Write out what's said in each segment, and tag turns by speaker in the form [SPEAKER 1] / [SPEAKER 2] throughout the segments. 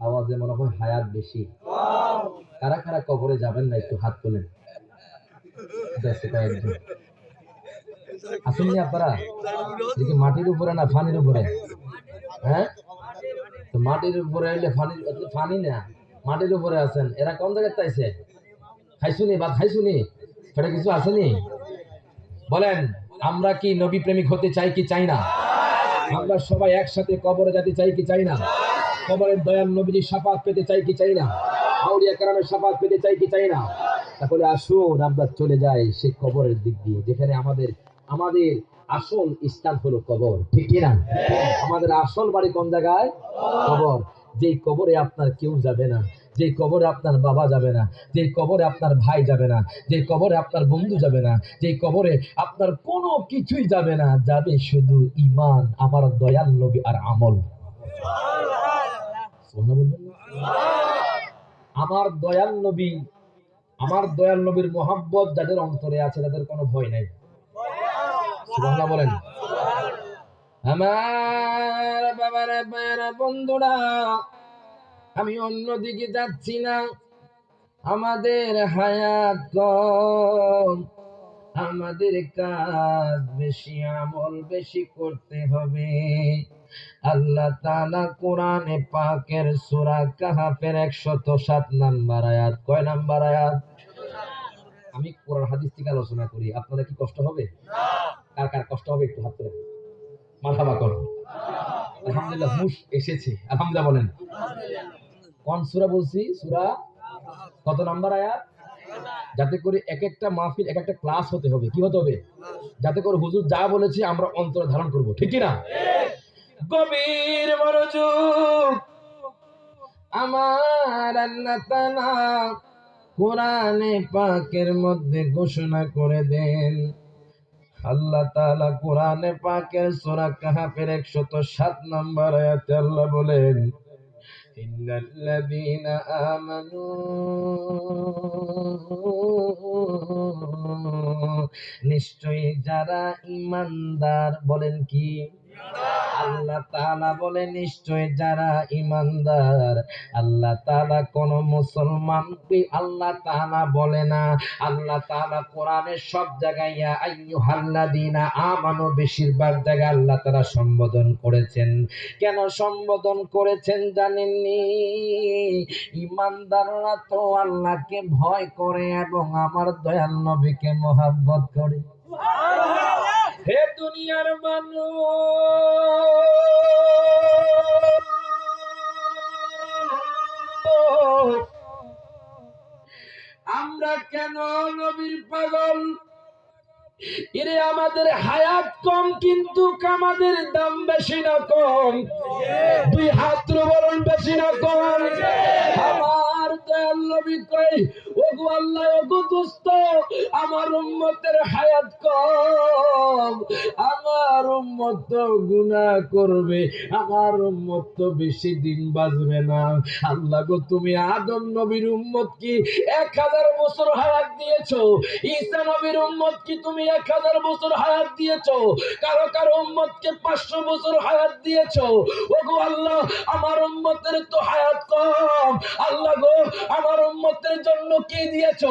[SPEAKER 1] আওয়াজে মনে হয় হায়াত বেশি। কারা কারা কবরে যাবেন না একটু হাত তোলেন? আসেননি আপনারা। এদিকে মাটির উপরে না, ফানির উপরে? হ্যাঁ? মাটির উপরে এলে তো ফানি না। মাটির উপরে আছেন। এরা কোন জায়গায় তাইছে? খাইছুনি বা খাইছুনি সেটা কিছু আসেনি বলেন, আমরা কি নবী প্রেমিক হতে চাই কি চাই না? আমরা সবাই একসাথে কবরে যেতে চাই কি চাই না? কবরের দয়াল নবীজির সাফাত পেতে চাই কি চাই না? আউলিয়া কারামের সাফাত পেতে চাই কি চাই না? তাহলে আসুন, আমরা চলে যাই সেই কবরের দিক দিয়ে, যেখানে আমাদের আমাদের আসল স্থান হলো কবর, ঠিক না? আমাদের আসল বাড়ি কোন জায়গায়? কবর। যেই কবরে আপনার কেউ যাবে না যে কবরে আপনার বাবা যাবে না যে কবরে আপনার ভাই যাবে না যে কবরে আপনার বন্ধু যাবে না যে কবরে আপনার কোনো কিছুই যাবে না, যাবে শুধু ইমান আমার দয়াল নবী আর আমল। বলবেন? আমার দয়াল নবী, আমার দয়াল নবীর মোহাব্বত যাদের অন্তরে আছে, তাদের কোনো ভয় নাই। সুবহানাল্লাহ বলেন। আমার বাবার বন্ধুরা, আমি অন্যদিকে যাচ্ছি না। আমাদের হায়াত কম। আমাদের কাজ বেশি, আমল বেশি করতে হবে। আল্লাহ তাআলা কোরআনে পাকের সূরা কাহাফের 107 নাম্বার আয়াত। কয় নাম্বার আয়াত? আমি কোরআন হাদিস থেকে আলোচনা করি। আপনাদের কি কষ্ট হবে? কার কার কষ্ট হবে একটু হাত তুলে মাথাবা করো। আলহামদুলিল্লাহ হুশ এসেছে। আলহামদুলিল্লাহ বলেন। কোন সূরা বলছি? সূরা কত নাম্বার আয়াত? যাতে করে এক একটা মাহফিল এক একটা ক্লাস হতে হবে। কি হতে হবে? যাতে করে হুজুর যা বলেছে আমরা অন্তরে ধারণ করব। ঠিক না? গভীর মনোযোগ। আমার আল্লাহ তাআলা কোরআনে পাকের মধ্যে ঘোষণা করে দেন। আল্লাহ তাআলা কোরআনে পাকের সূরা কাহাফের 107 নম্বর আয়াতে আল্লাহ বলেন, ইন্নাল্লাযীনা নিশ্চয়ই যারা ঈমানদার, বলেন কি? আল্লাহ তাআলা বলে, নিশ্চয় যারা ইমানদার আল্লাহ তাআলা কোন মুসলমানকে আল্লাহ তাআলা বলে না। আল্লাহ তাআলা কোরআনের সব জায়গায়, ইয়া আইয়ুহাল্লাযীনা আমানু, বেশিরভাগ জায়গায় আল্লাহ তাআলা সম্বোধন করেছেন। কেন সম্বোধন করেছেন জানেননি? ইমানদাররা তো আল্লাহকে ভয় করে এবং আমার দয়াল নবীকে মহাব্বত করে। হে দুনিয়ার মানুষ, আমরা কেন নবীর পাগল? এরে আমাদের হায়াত কম, কিন্তু আমাদের দাম বেশি না কম। দুই হাত বলুন বেশি না কম। আমার দয়াল নবী ওগো আল্লাহ, ওগো আমার উম্মতের হায়াত কম। আমার উম্মত তো গুনাহ করবে, আমার উম্মত তো বেশি দিন বাঁচবে না। আল্লাহ গো, তুমি আদম নবীর উম্মত কি এক হাজার বছর হায়াত দিয়েছ? ঈসা নবীর উম্মত কি তুমি এক হাজার বছর হায়াত দিয়েছ? কারও কারও উম্মতকে পাঁচশো বছর হায়াত দিয়েছ? ওগো আল্লাহ, আমার উম্মতের তো হায়াত কম। আল্লাহ গো, আমার উম্মতের জন্য কি দিয়েছ।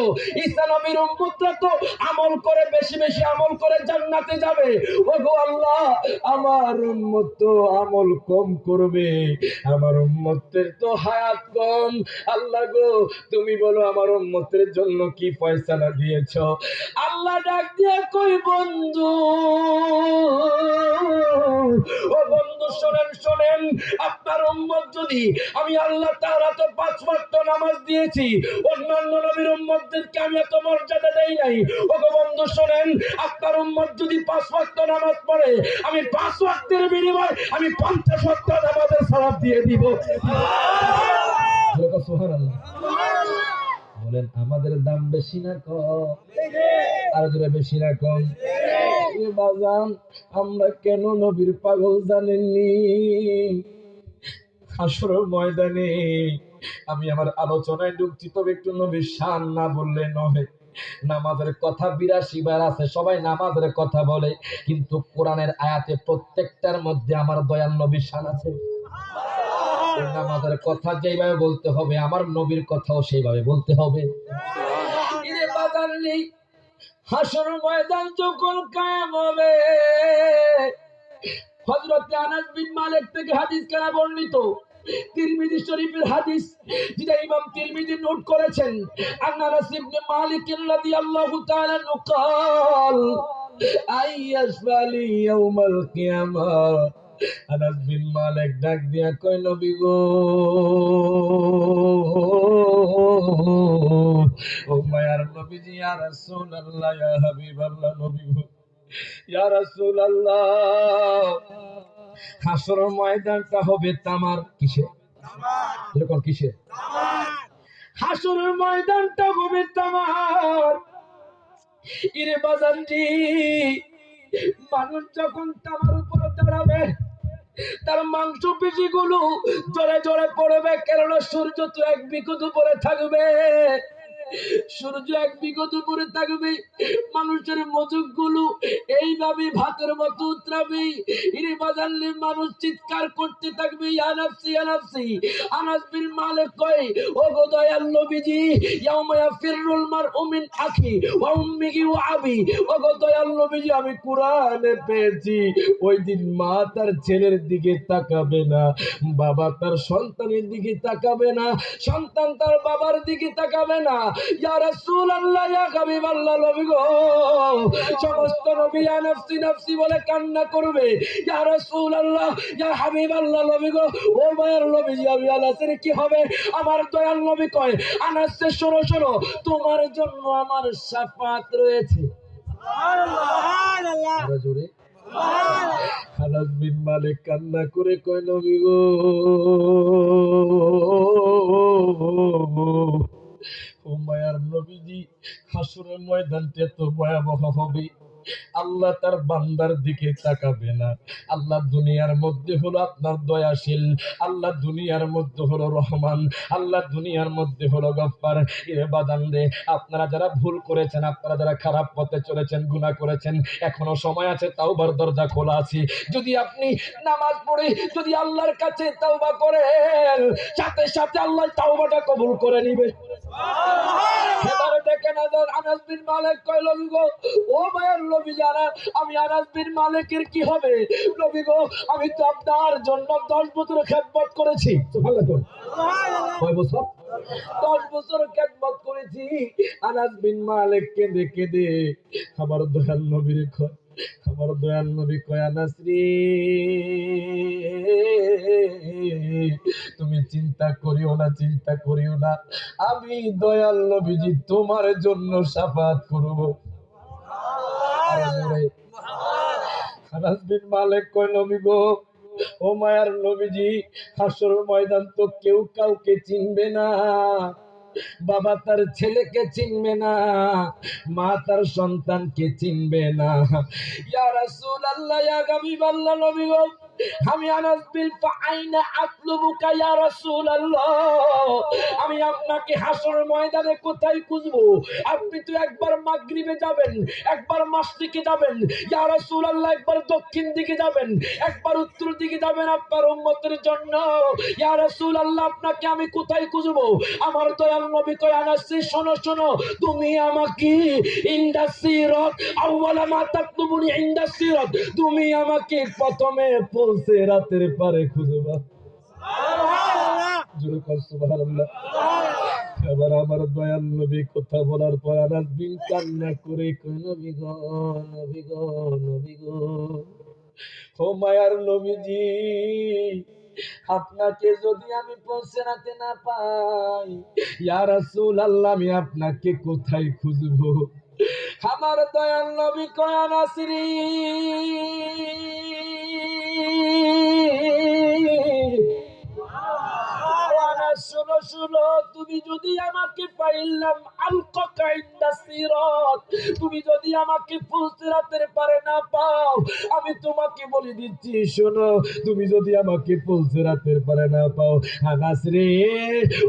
[SPEAKER 1] ঈসা নবীর উম্মতরা তো আমল করে বেশি বেশি আমল করে জান্নাতে যাবে। ওগো আল্লাহ, আমার উম্মত তো আমল কম করবে। আমার উম্মতের তো হায়াত কম। আল্লাহ গো, তুমি বলো আমার উম্মতের জন্য কি ফয়সালা দিয়েছ? আল্লাহ ডাক দিয়ে কই বন্ধু? ও বন্ধু শোনেন শোনেন। আপনার উম্মত যদি আমি আল্লাহ পাঁচ নামাজ দিয়েছি, অন্যান্য নবীর উম্মতদেরকে আমি এত মর্যাদা দেই নাই। বন্ধু, শোনেন, আপনার উম্মত যদি পাঁচ নামাজ পড়ে, আমি পাঁচ বিনিময়ে আমি পঞ্চাশ নামাজের দিয়ে দিব। বলেন, আমাদের দাম বেশি না কম? আর বেশি না কম? বাজান আমরা কেন নবীর পাগল জানেননি? হাসর ময়দানে আমি আমার আলোচনায় ঢুকছি তবে একটু নবীর শান না বললে নয় নামাজের কথা বিরাশি বার আছে সবাই নামাজের কথা বলে কিন্তু কোরআনের আয়াতে প্রত্যেকটার মধ্যে আমার দয়াল নবীর শান আছে। নামাজের কথা যেভাবে বলতে হবে আমার নবীর কথাও সেইভাবে বলতে হবে। বাজার নেই হাসর ময়দান যখন কায়েম হবে, হযরত আনাস বিন মালিক থেকে হাদিস কেনা বর্ণিত। তিরমিজি শরীফের হাদিস, যেটা ইমাম তিরমিজি নোট করেছেন আনাস ইবনে মালিক রাদিয়াল্লাহু তাআলা নুকাল আইয়াসবালি ইয়াউমাল কিয়ামাহ আনাস বিন মালিক ডাক দিয়া কইল বিগো ইয়া ইয়া ইয়া ময়দানটা হবে তামার কিসে এরকম কিসে হাসর ময়দানটা হবে তামার ইরে বাজানজি মানুষ যখন তামার উপরে দাঁড়াবে তার মাংস পেশি গুলো জোরে জোরে পড়বে কেননা সূর্য তো এক বিকুত উপরে থাকবে। সূর্য এক বিগত উপরে থাকবে, মানুষের মজুকগুলো এইভাবে ভাতের মতো উতরাবে। ইরে বাজারলে মানুষ চিৎকার করতে থাকবে ইয়ানাফসি ইয়ানাফসি আনাস বিন মালিক কয় ও গো দয়াল নবীজি ইয়াউমা ইয়াফিরুল মারউ মিন আখি ওয়া উম্মিহি ওয়া আবি। ও গো দয়াল নবীজি, আমি কোরআনে পেয়েছি। ওই দিন মা তার ছেলের দিকে তাকাবে না, বাবা তার সন্তানের দিকে তাকাবে না, সন্তান তার বাবার দিকে তাকাবে না ইয়া রাসূলুল্লাহ ইয়া হাবিবাল্লাহ নবী গো। সমস্ত নবী ইয়া নফসি নফসি বলে কান্না করবে। ইয়া রাসূলুল্লাহ ইয়া হাবিবাল্লাহ নবী গো। ও মায়ের নবী আমি কি হবে? আমার দয়াল নবী কয় আনাসে শোনো শোনো তোমার জন্য আমার শাফাত রয়েছে। জোরে। খালাস বিন মালিক কান্না করে কয় নবী গো ও মায়ার নবীজি, হাসুরের ময়দানটা তো ভয়াবহ হবে। আল্লাহ তার বান্দার দিকে তাকাবে না। আল্লাহ দুনিয়ার মধ্যে হলো আপনার দয়াশীল। আল্লাহ দুনিয়ার মধ্যে হলো রহমান। আল্লাহ দুনিয়ার মধ্যে হলো গফফার। এ বাদান রে, আপনারা যারা ভুল করেছেন, আপনারা যারা খারাপ পথে চলেছেন, গুনাহ করেছেন, এখনও সময় আছে, তাওবার দরজা খোলা আছে। যদি আপনি নামাজ পড়ে, যদি আল্লাহর কাছে তাওবা করেন, সাথে সাথে আল্লাহ তাওবাটা কবুল করে নিবে। এবারে দেখেন আদার আনাস বিন মালিক কয় নবী গো ও মায়ের নবী জানা আমি আনাস বিন মালিকের কি হবে? নবী গো আমি তো আপনার জন্য দশ বছর খেদমত করেছি। সুবহানাল্লাহ কয় বছর? দশ বছর খেদমত করেছি। আনাস বিন মালিক কেঁদে কেঁদে আমার দয়াল নবীর আমার দয়াল নবী কয় আনাস রে। চিন্তা করিও না, চিন্তা করিও না। আমি দয়াল নবীজি, তোমার জন্য সাফাত করব। মালিক গো, ও মায়ার নবীজি, হাসর ময়দান তো কেউ কাউকে চিনবে না। বাবা তার ছেলেকে চিনবে না, মা তার সন্তানকে চিনবে না। ইয়া রাসূলুল্লাহ, ইয়া হাবিবাল্লাহ, নবী গো। আমি আনাস বিল ফাআইনা আতলুবুকা ইয়া রাসূলুল্লাহ। আমি আপনাকে হাসর ময়দানে কোথায় খুঁজবো? আপনি তো একবার মাগরিবে যাবেন, একবার মাসদিকে যাবেন। ইয়া রাসূলুল্লাহ, একবার দক্ষিণ দিকে যাবেন, একবার উত্তর দিকে যাবেন আপনার উম্মতের জন্য। ইয়া রাসূলুল্লাহ, আপনাকে আমি কোথায় খুঁজবো? আমার দয়াল নবী কয়, আনাস শোনো শোনো, তুমি আমাকে ইন্ডাসিরত আউওয়ালা মা তাকতুবুনি ইন্ডাসিরত তুমি আমাকে প্রথমে পৌঁছে রাতের পারে খুঁজবা জোরে কর, সুবহানাল্লাহ। এবার আমার দয়াল নবী কথা বলার পর আনাস বিন কান্না করে কই নবী গো নবী গো নবী গো। ও মায়ার নবীজি, আপনাকে যদি আমি পৌঁছাতে না পাই, ইয়া রাসূলুল্লাহ, আমি আপনাকে কোথায় খুঁজবো? আমার দয়াল নবী কয়া তুমি যদি আমাকে পাইলাম তুমি যদি আমাকে ফুলসিরাতের পারে না পাও, আমি তোমাকে বলে দিচ্ছি, শোনো, তুমি যদি আমাকে ফুলসিরাতের পারে না পাও, আনাস রে,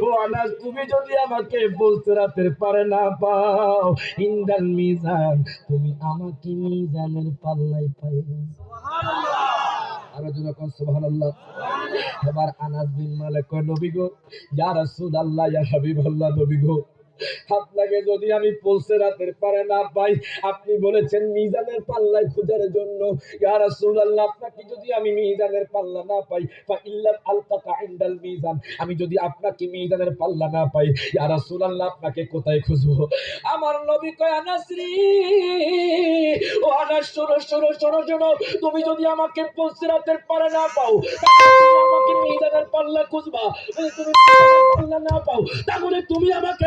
[SPEAKER 1] ও আনাস, তুমি যদি আমাকে ফুলসিরাতের পারে না পাও, ইন্দাল মিজান, তুমি আমাকে মিজানের পাল্লাই পাইবে আরও যখন সুবহানাল্লাহ। এবার আনাস বিন মালিক কয় নবী গো ইয়া ইয়া নবী গো। আপনাকে যদি আমি পৌঁছে রাতের পারে না পাই, আপনি বলেছেন মিজানের পাল্লায় খোঁজার জন্য। আপনাকে যদি আমি মিজানের পাল্লা না পাই ফা ইল্লা আলতাকা ইনদাল মিজান, আমি যদি আপনাকে মিজানের পাল্লা না পাই, ইয়া রাসূলুল্লাহ, আপনাকে কোথায় খুঁজবো? আমার নবী কয় আনাস রে ও আনাস, শোনো শোনো শোনো শোনো, তুমি যদি আমাকে পৌঁছে রাতের পারে না পাও আমাকে মিজানের পাল্লা খুঁজবা। তুমি পাল্লা না পাও, তাহলে তুমি আমাকে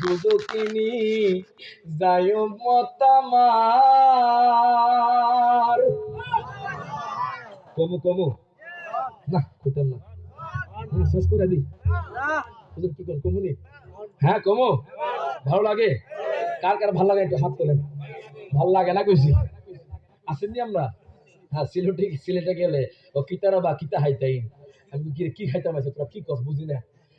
[SPEAKER 1] দুজকিনি যায় মতামার কমু কমু। না খুঁতাম না। না, শেষ করে দি। কি কর কমু নি হ্যাঁ কমু। ভালো লাগে? কার কার ভালো লাগে একটু হাত তোলেন। ভালো লাগে না কইছি। আসেননি আমরা? হ্যাঁ সিলেটে সিলেটে গেলে ও কিতারা বা কিতা হাইতাইন। আমি কি কি খাইতাম আছে তোরা কি কস বুঝি না।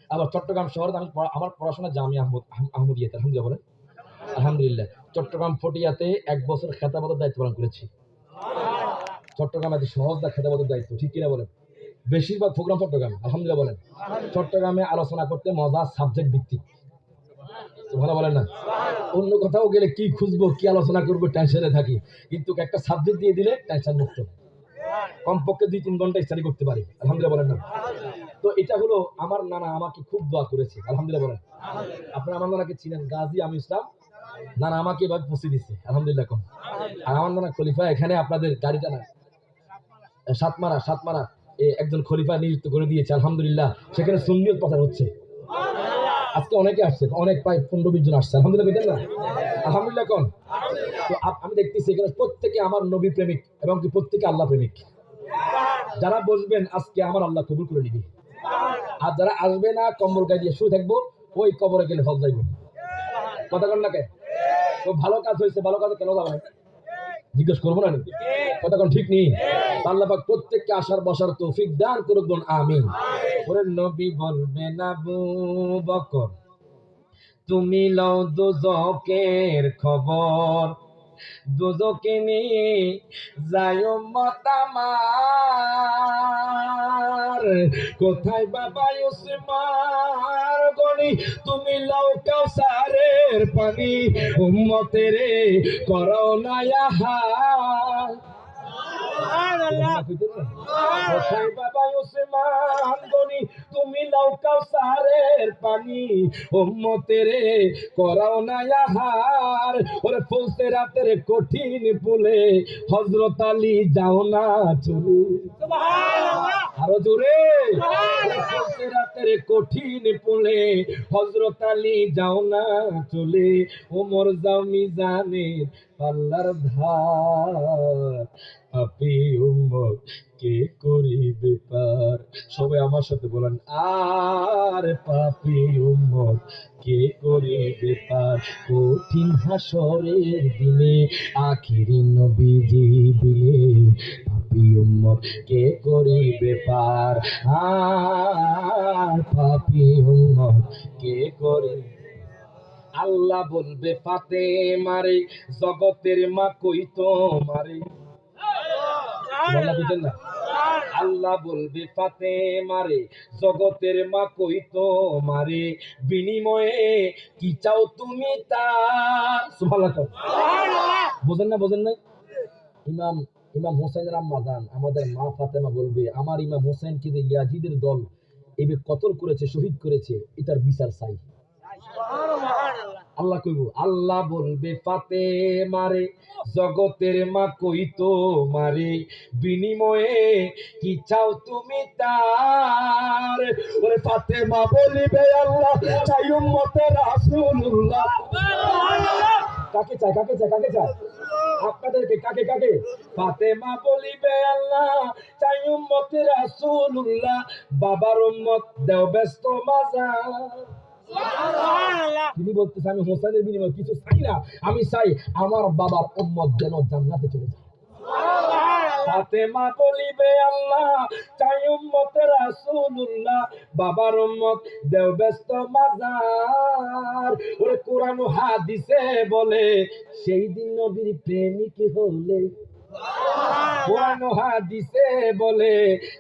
[SPEAKER 1] আবার চট্টগ্রাম শহরে আমি আমার পড়াশোনা জামি আহমদ, আহম- আহমদিয়াতে, আলহামদুলিল্লাহ বলেন। আলহামদুলিল্লাহ, চট্টগ্রাম ফটিয়াতে এক বছর খেতাবতের দায়িত্ব পালন করেছি। চট্টগ্রাম এত সহজ না খেতাবতের দায়িত্ব, ঠিক কিনা বলেন? বেশিরভাগ প্রোগ্রাম চট্টগ্রামে, আলহামদুলিল্লাহ বলেন। চট্টগ্রামে আলোচনা করতে মজা সাবজেক্ট ভিত্তিক। ভালো বলেন না? অন্য কোথাও গেলে কি খুঁজবো, কি আলোচনা করব টেনশনে থাকি। কিন্তু একটা সাবজেক্ট দিয়ে দিলে টেনশন মুক্ত। কমপক্ষে দুই তিন ঘণ্টা স্টাডি করতে পারি। আলহামদুলিল্লাহ বলেন না? তো এটা হলো আমার নানা আমাকে খুব দোয়া করেছে আলহামদুলিল্লাহ বলেন। আপনারা আমার নানাকে চিনেন গাজী আমি ইসলাম। নানা আমাকে এভাবে পৌঁছে দিচ্ছে আলহামদুলিল্লাহ কম আর আমার নানা খলিফা এখানে আপনাদের গাড়িটা না সাতমারা সাতমারা একজন খলিফা নিযুক্ত করে দিয়েছে আলহামদুলিল্লাহ। সেখানে সুন্নিয়ত প্রচার হচ্ছে। আজকে অনেকে আসছে অনেক প্রায় পনেরো বিশ জন আসছে আলহামদুলিল্লাহ বুঝলেন না? আলহামদুলিল্লাহ কোন। তো আমি দেখতেছি এখানে প্রত্যেকে আমার নবী প্রেমিক এবং কি প্রত্যেকে আল্লাহ প্রেমিক। যারা বসবেন আজকে আমার আল্লাহ কবুল করে নিবি। আর যারা আসবে না, কম্বল গায়ে দিয়ে শুয়ে থাকব, ওই কবরে গেলে হল যাইব কথা কন না কে? তো ভালো কাজ হয়েছে, ভালো কাজে কেন যাবে? জিজ্ঞেস করব না নাকি? কথা কোন ঠিক নেই আল্লাহ প্রত্যেককে আসার বসার তৌফিক দান করুক আমিন। ওরে নবী বলবে, না বকর, তুমি লও দুজকের খবর। দুজকে নিয়ে যায় মতামার। কোথায় বাবা উসমার গনি? তুমি লও কাউসারের পানি। উম্মতেরে করো না ইহার কোথায় বাবা উসমান গনি তুমি লাও কাউসারের পানি করাও না আহার ওরে রাতের কঠিন পুলে হজরত আলী যাও না চলে আরও জোরে রাতের কঠিন পুলে হজরত আলী যাও না চলে ওমর যাও মিজানের পাল্লার ধার। আপি সবাই আমার সাথে বলেন, আর পাপি উম্মত কে করিবে পার? কঠিন হাসরের দিনে আখিরি নবীজি বিলে পাপি উম্মত কে করিবে পার? আর পাপি উম্মত কে করিবে আল্লাহ বলবে ফাতে মারে জগতের মা কই তো আল্লাহ বলবে ফাতে মারে জগতের মা কই মারে বিনিময়ে কি চাও তুমি তা? বোঝেন না বোঝেন না ইমাম ইমাম হোসেনের আম্মা আমাদের মা ফাতেমা বলবে, আমার ইমাম হোসেন কি যে ইয়াজিদের দল এবে কতল করেছে, শহীদ করেছে, এটার বিচার চাই। আল্লাহ কইব, আল্লাহ বলবে ফাতে মারে জগতের মা কই তো মারে বিনিময়ে কি চাও তুমি তার? ওরে ফাতে মা বলিবে, আল্লাহ চাই উম্মতে রাসূলুল্লাহ। কাকে চাই কাকে চায় কাকে চায়? আপনাদেরকে কাকে কাকে? ফাতেমা বলিবে, আল্লাহ চাই উম্মত রাসূলুল্লাহ। বাবার উম্মত দেও ব্যস্ত মাজার। তিনি বলতেছে আমি হোসেনের বিনিময়ে কিছু চাই না। আমি চাই আমার বাবার উম্মত যেন জান্নাতে চলে যায়। ফাতেমা বলিবে আল্লাহ চাই উম্মত রাসূলুল্লাহ বাবার উম্মত দেও ব্যস্ত মাজার। ওরে কোরআন ও হাদিসে বলে সেই দিন নবীর প্রেমিক হলে কোরআন হাদিসে বলে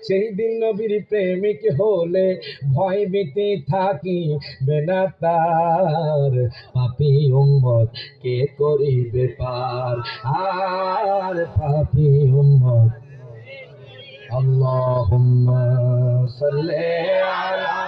[SPEAKER 1] সেই দিন নবীর প্রেমিক হলে ভয় বেঁচে থাকি বেনা তার। পাপি উম্মত কে করিবে পার? আর পাপি উম্মত আল্লাহুম্মা সাল্লি আলা